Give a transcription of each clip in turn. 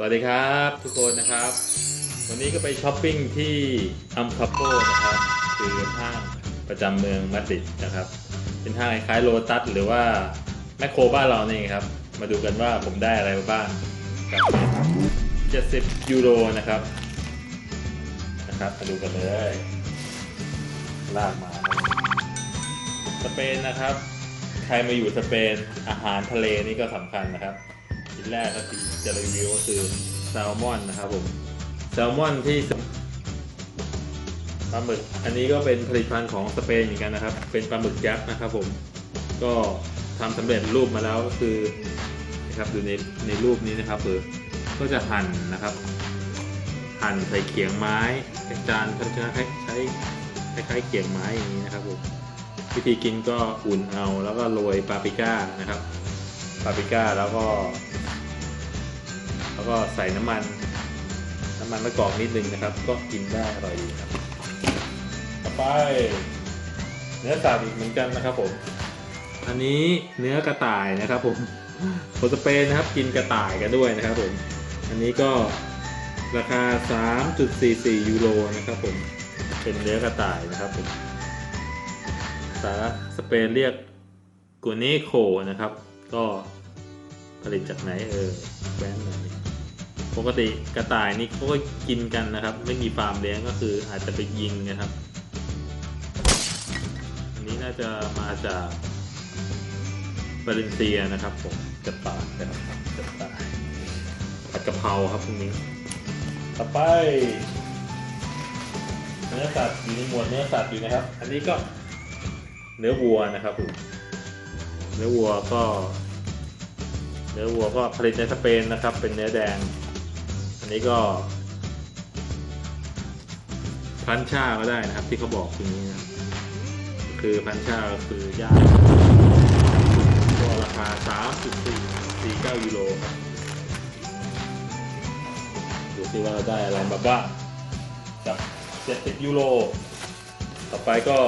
สวัสดีครับทุกคนนะครับ วันนี้ก็ไปช้อปปิ้งที่อัมคาโปนะครับ คือห้างประจำเมืองมาดริดนะครับ เป็นห้างคล้ายโลตัสหรือว่าแมคโครบ้านเรานี่ครับ มาดูกันว่าผมได้อะไรมาบ้างกับ70ยูโรนะครับนะครับมาดูกันเลย ลากมาสเปนนะครับ ใครมาอยู่สเปนอาหารทะเลนี่ก็สำคัญนะครับ ชิ้นแรกก็ที่จะรีวิวก็คือแซลมอนนะครับผมแซลมอนที่ปลาหมึกอันนี้ก็เป็นผลิตภัณฑ์ของสเปนเหมือนกันนะครับ เป็นปลาหมึกยักษ์นะครับผมก็ทำสำเร็จรูปมาแล้วก็คือนะครับดูในในรูปนี้นะครับคือก็จะหั่นนะครับ หั่นใส่เขียงไม้จานเขาจะใช้ใช้คล้ายๆเขียงไม้อย่างนี้นะครับผมวิธีกินก็อุ่นเอาแล้วก็โรยปาปริก้านะครับปาปริก้าแล้วก็ แล้วก็ใส่น้ำมัน น้ำมันมะกอกนิดนึงนะครับ ก็กินได้อร่อยดีครับต่อไป เนื้อสัตว์อีกเหมือนกันนะครับผมอันนี้เนื้อกระต่ายนะครับผมคนสเปนนะครับกินกระต่ายกันด้วยนะครับผมอันนี้ก็ราคา 3.44 ยูโรนะครับผมเป็นเนื้อกระต่ายนะครับผมภาษาสเปนเรียกกัวเนโคนะครับ ก็ผลิตจากไหนเออแบรนด์ไหน ปกติกระต่ายนี่เขาก็กินกันนะครับ ไม่มีฟาร์มเลี้ยงก็คืออาจจะไปยิงนะครับ อันนี้น่าจะมาจากบาเลนเซียนะครับผมกระต่ายนะครับกระต่ายผัดกะเพราครับพวกนี้ ต่อไปเนื้อสัตว์อยู่ในหมวดเนื้อสัตว์อยู่นะครับ อันนี้ก็เนื้อวัวนะครับผมเนื้อวัวก็ เนื้อวัวก็ผลิตในสเปนนะครับ เป็นเนื้อแดง นนี้ก็พันชาก็ได้นะครับ ที่เขาบอกตรงนี้นะคือพันชาก็คือย่าก็ราคา 3.449ยูโรครับดูสิว่าเราได้อะไรมาบ้างกับ70ยูโรต่อไปก็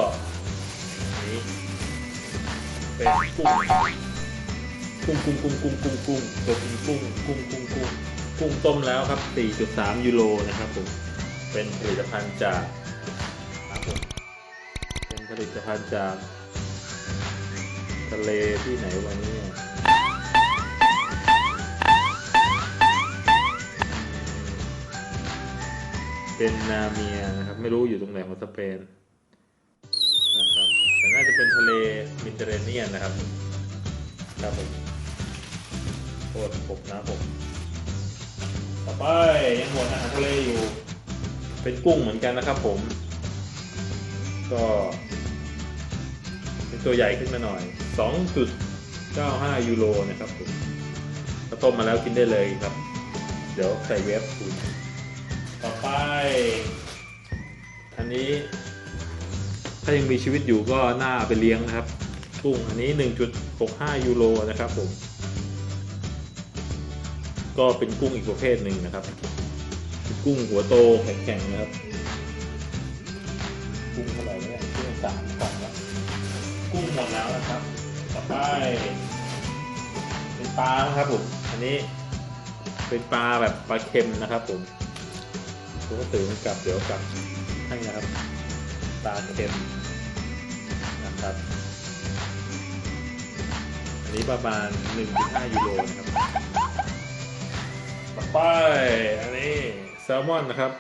นี้เป็นกุ้งกุ้งกุ้งกุ้งกุ้งกุ้งกุ้งตัวเป็นกุ้งกุ้งกุ้งกุ้ง กุ้งต้มแล้วครับ 4.3 ยูโรนะครับผม เป็นผลิตภัณฑ์จากครับผมเป็นผลิตภัณฑ์จากทะเลที่ไหนวันนี้เป็นนาเมียนะครับ ไม่รู้อยู่ตรงไหนของสเปนนะครับแต่น่าจะเป็นทะเลมิเตอร์เรเนียนนะครับ ครับผมโคตรผมนะผม ต่อไปยังหมวดอาหารทะเลอยู่ เป็นกุ้งเหมือนกันนะครับผม ก็เป็นตัวใหญ่ขึ้นมาหน่อย 2.95 ยูโรนะครับผมถ้าต้มมาแล้วกินได้เลยครับ เดี๋ยวใส่เวฟคุณต่อไป อันนี้ ถ้ายังมีชีวิตอยู่ก็น่าเอาไปเลี้ยงนะครับ กุ้งอันนี้ 1.65 ยูโรนะครับผม ก็เป็นกุ้งอีกประเภทหนึ่งนะครับ กุ้งหัวโตแข็งๆนะครับ กุ้งเท่าไหร่เนี่ยกุ้งสามกล่องแล้วกุ้งหมดแล้วนะครับต่อไปเป็นปลานะครับผมอันนี้เป็นปลาแบบปลาเค็มนะครับผมผมก็ตื่นกลับเดี๋ยวกลับให้นะครับ ปลาเค็มนะครับ อันนี้ประมาณ1.5ยูโรนะครับ ต่อไปอันนี้แซลมอนนะครับ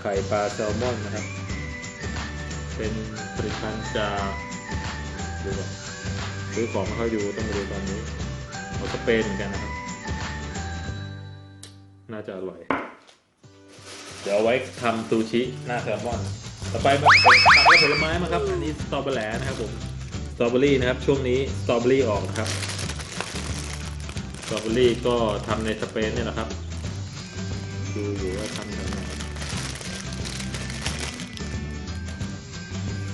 ไข่ปลาแซลมอนนะครับ เป็นผลิตภัณฑ์จากดูก่อนซื้อของมาเข้าดูต้องมาดูตอนนี้ของสเปนเหมือนกันนะครับ น่าจะอร่อย เดี๋ยวเอาไว้ทำซูชิหน้าแซลมอน ต่อไปมาเป็นตามด้วยผลไม้มาครับ อันนี้สตรอเบอร์แหลนะครับผม สตรอเบอรี่นะครับ ช่วงนี้สตรอเบอรี่ออกครับ ตรอเบอรี่ก็ทำในสเปนเนี่ยแหละครับ ดูอยู่ว่าทำทำไง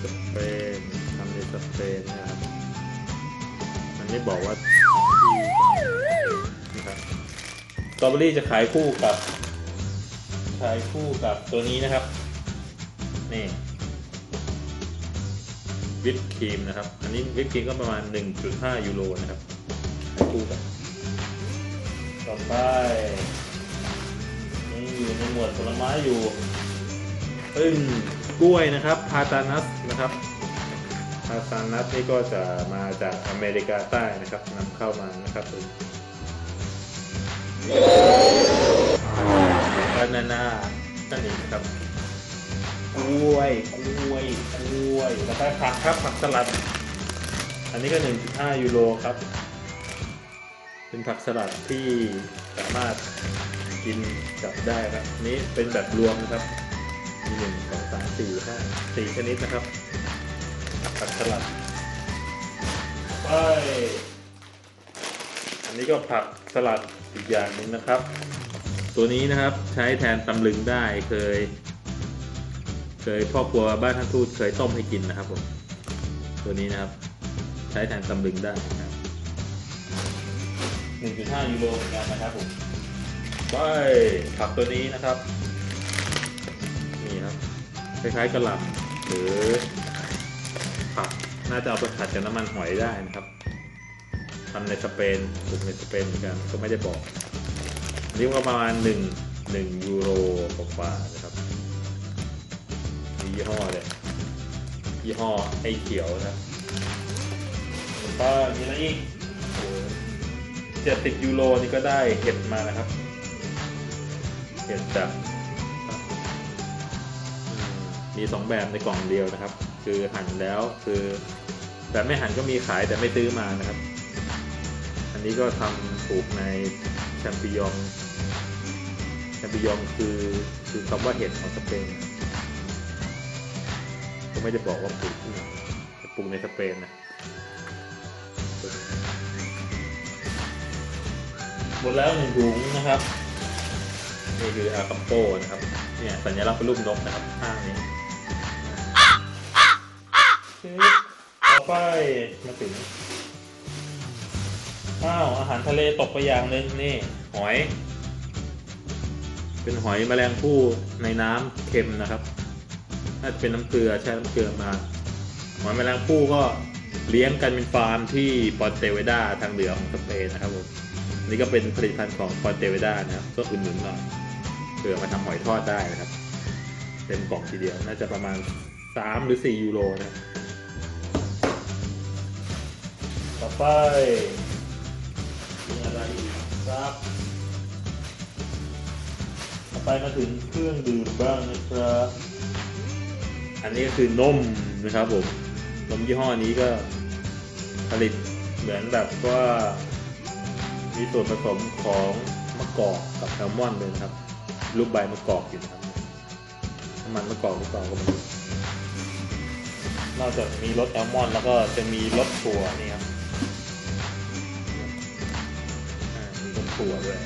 สเปนทำในสเปนนะครับ มันไม่บอกว่าที่นะครับสตรอเบอรี่จะขายคู่กับ ขายคู่กับตัวนี้นะครับ นี่วิปครีมนะครับ อันนี้วิปครีมก็ประมาณ 1.5 ยูโรนะครับขายคู่กับ ต่อไปยังอยู่ในหมวดผลไม้อยู่ซึ่งกล้วยนะครับพาตานัสนะครับพาตานัสนี่ก็จะมาจากอเมริกาใต้นะครับนำเข้ามานะครับผมบานาน่านั่นเองนะครับกล้วยกล้วยกล้วยแล้วก็ผักครับผักสลัด อันนี้ก็ 1.5 ยูโรครับ เป็นผักสลัดที่สามารถกินกับได้ครับนนี้เป็นแบบรวมนะครับมีหนึ่งสองสามสี่ห้าสี่ชนิดนะครับ ผักสลัดไปอันนี้ก็ผักสลัดอีกอย่างหนึ่งนะครับ ตัวนี้นะครับใช้แทนตำลึงได้เคย เคยพ่อครัวบ้านท่านทูตเคยต้มให้กินนะครับผมตัวนี้นะครับ ใช้แทนตำลึงได้นะครับ 1.5 ยูโรเหมือนกันนะครับผมไปผักตัวนี้นะครับ นี่ครับคล้ายๆกระหล่ำหรือผักน่าจะเอาไปผัดกับน้ำมันหอยได้นะครับทำในสเปนปลูกในสเปนเหมือนกันก็ไม่ได้บอกอันนี้ก็ประมาณ1 1ยูโรกว่าๆนะครับมียี่ห้อเลยยี่ห้อไอเขียวนะครับแล้วก็มีอะไรอีก เจ็ดสิบยูโรนี่ก็ได้เห็ดมานะครับ เห็ดจากมีสองแบบในกล่องเดียวนะครับ คือหั่นแล้วคือแบบไม่หั่นก็มีขายแต่ไม่ซื้อมานะครับ อันนี้ก็ทำปลูกในแชมปิยองแชมปิยองคือคือคำว่าเห็ดของสเปนก็ไม่ได้บอกว่าปลูกที่ไหนปลูกในสเปนนะ หมดแล้วหนึ่งถุงนะครับนี่คืออาคัมโปนะครับเนี่ยสัญลักษณ์เป็นรูปนกนะครับข้างนี้ต่อไปมาถึงอ้าวอาหารทะเลตกไปอย่างหนึ่งนี่หอย เป็นหอยแมลงภู่ในน้ำเค็มนะครับน่าจะเป็นน้ำเกลือใช้น้ำเกลือมาหอยแมลงภู่ก็เลี้ยงกันเป็นฟาร์มที่ปอนเตเวดาทางเหนือของสเปนนะครับผม นี่ก็เป็นผลิตภัณฑ์ของปอนเตเวด้านะครับก็อุดหนุนหน่อยเผื่อมาทำหอยทอดได้นะครับ เต็มกล่องทีเดียวน่าจะประมาณ 3 หรือ 4 ยูโรนะต่อไปมีอะไรอีกครับ ต่อไปมาถึงเครื่องดื่มบ้างนะครับ อันนี้ก็คือนมนะครับผมนมยี่ห้อนี้ก็ผลิตเหมือนแบบว่า มีส่วนผสมของมะกอกกับแซลมอนเลยนะครับ รูปใบมะกอกอยู่นะครับน้ำมันมะกอกมะกอกก็มีนอกจากมีรสแอลมอน แล้วก็จะมีรสถั่วนี่ครับมีรสถั่วด้วย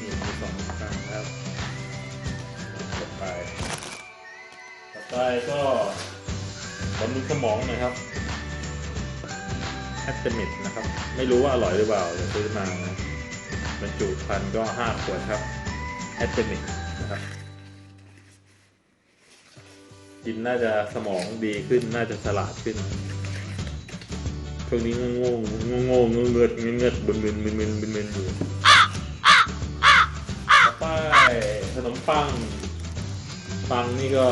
มีสองข้างครับต่อไปต่อไปก็บำรุงสมองนะครับแอสเตมิดนะครับ ไม่รู้ว่าอร่อยหรือเปล่าเดี๋ยวซื้อมานะ บรรจุพันก็ห้าขวดครับแอสเตมิดนะครับกินน่าจะสมองดีขึ้นน่าจะฉลาดขึ้นช่วงนี้งงงงงงเงิดเงิดเงิดบึนบึนบึนบึนบึนบึนอยู่ต่อไปขนมปัง ปังนี่ก็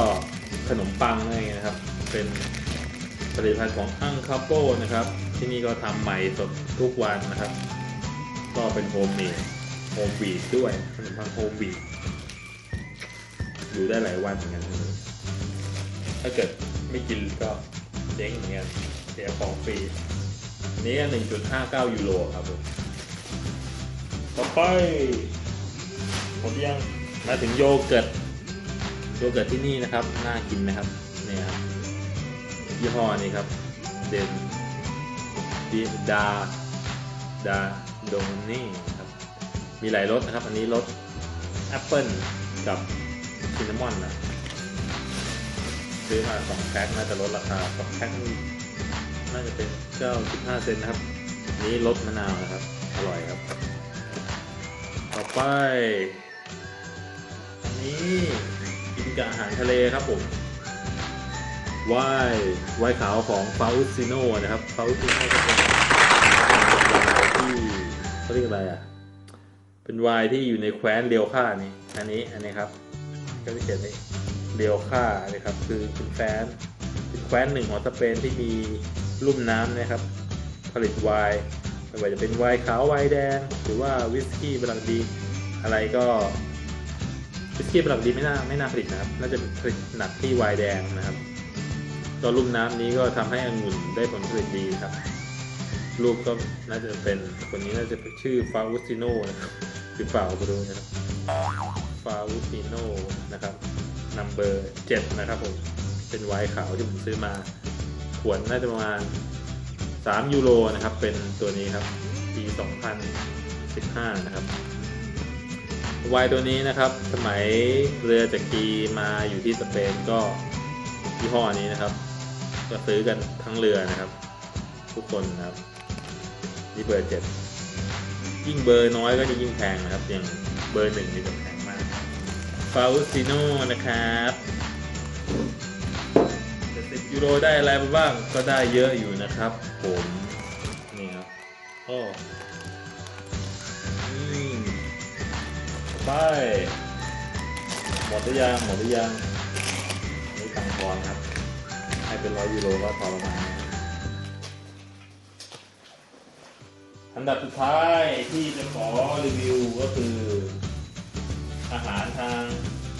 ขนมปังนั่นเองนะครับ เป็นผลิตภัณฑ์ของอังคาโปนะครับ ที่นี่ก็ทำใหม่สดทุกวันนะครับ ก็เป็นโฮมเมดโฮมบีดด้วยขนมปังโฮมบีดอยู่ได้หลายวันเหมือนกัน ถ้าเกิดไม่กินก็เจ๊งเหมือนกันเสียของฟรีอันนี้ 1.59 ยูโรครับผม ต่อไปหมดยังมาถึงโยเกิร์ต โยเกิร์ตที่นี่นะครับ น่ากินนะครับ เนี่ยครับยี่ห้อนี้ครับ เดนดีดาดา โดนี่ครับ มีหลายรสนะครับ อันนี้รสแอปเปิลกับซินนามอนนะซื้อมาสองแพ็คน่าจะลดราคาสองแพ็คน่าจะเป็นเก้าสิบห้าเซนนะครับ นี้รสมะนาวนะครับ อร่อยครับ ต่อไป อันนี้กินกับอาหารทะเลครับผมวายวายขาวของฟาอุซิโนนะครับฟาอุซิโนก็เป็นที่ เขาเรียกอะไรอะ เป็นไวน์ที่อยู่ในแคว้นเรียวค่านี่ อันนี้ อันนี้ครับก็จะเขียนนี่เรียวค่านะครับ คือเป็นแคว้นเป็นแคว้นหนึ่งของสเปนที่มีลุ่มน้ำนะครับ ผลิตไวน์ไม่ว่าจะเป็นไวน์ขาวไวน์แดง หรือว่าวิสกี้บรังดี อะไรก็วิสกี้บรังดีไม่น่าไม่น่าผลิตนะครับ น่าจะผลิตหนักที่ไวน์แดงนะครับก็ลุ่มน้ำนี้ก็ทำให้องุ่นได้ผลผลิตดีครับ รูปก็น่าจะเป็นคนนี้น่าจะเป็นชื่อฟาวุติโนนะครับหรือเปล่าไม่รู้นะครับฟาวุติโนนะครับนัมเบอร์เจ็ดนะครับผมเป็นไวน์ขาวที่ผมซื้อมาขวดน่าจะประมาณ 3 ยูโรนะครับ เป็นตัวนี้ครับปี 2015 นะครับไวน์ตัวนี้นะครับ สมัยเรือจากกีมาอยู่ที่สเปนก็ยี่ห้อนี้นะครับ ก็ซื้อกันทั้งเรือนะครับ ทุกคนนะครับ นี่เบอร์เจ็ดยิ่งเบอร์น้อยก็จะยิ่งแพงนะครับอย่างเบอร์หนึ่งนี่จะแพงมากฟาอุซิโนนะครับแต่สิบยูโรได้อะไรบ้างก็ได้เยอะอยู่นะครับ ผมนี่ครับโอ้อืมไปหมดหรือยังหมดหรือยังนี่ตังค์ทอนครับ ให้เป็นร้อยยูโรก็พอประมาณนี้ อันดับสุดท้ายที่จะขอรีวิวก็คือ อาหารทาง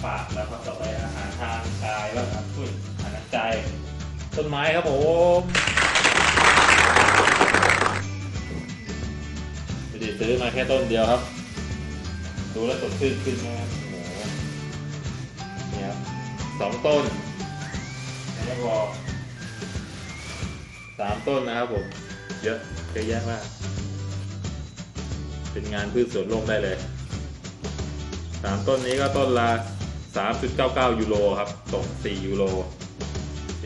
ปากแล้วก็ต่อไปอาหารทางกายแล้วครับอุ้ยอาหารทางใจต้นไม้ครับผมไม่ได้ซื้อมาแค่ต้นเดียวครับ ดูแล้วสดชื่นขึ้นมากโอ้โหเนี่ยครับสองต้นยังไม่พอสามต้นนะครับผม เยอะเยอะแยะมาก เป็นงานพืชสวนโลกได้เลยสามต้นนี้ก็ต้นละ 3.99 ยูโรครับตก4ยูโร4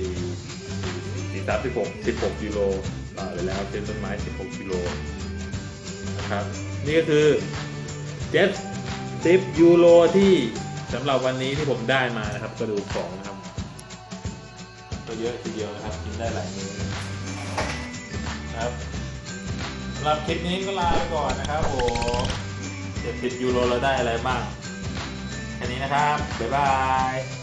4 36 16ยูโรต่อไปแล้วเป็นต้นไม้ 16ยูโรนะครับนี่ก็คือ7 10ยูโรที่สำหรับวันนี้ที่ผมได้มานะครับก็ดูของนะครับก็เยอะทีเดียวนะครับกินได้หลายมื้อนะครับำหรับคลิปนี้ก็ลาไปก่อนนะครับผม70ยูโรเราได้อะไรบ้าง แค่นี้นะครับ บ๊ายบาย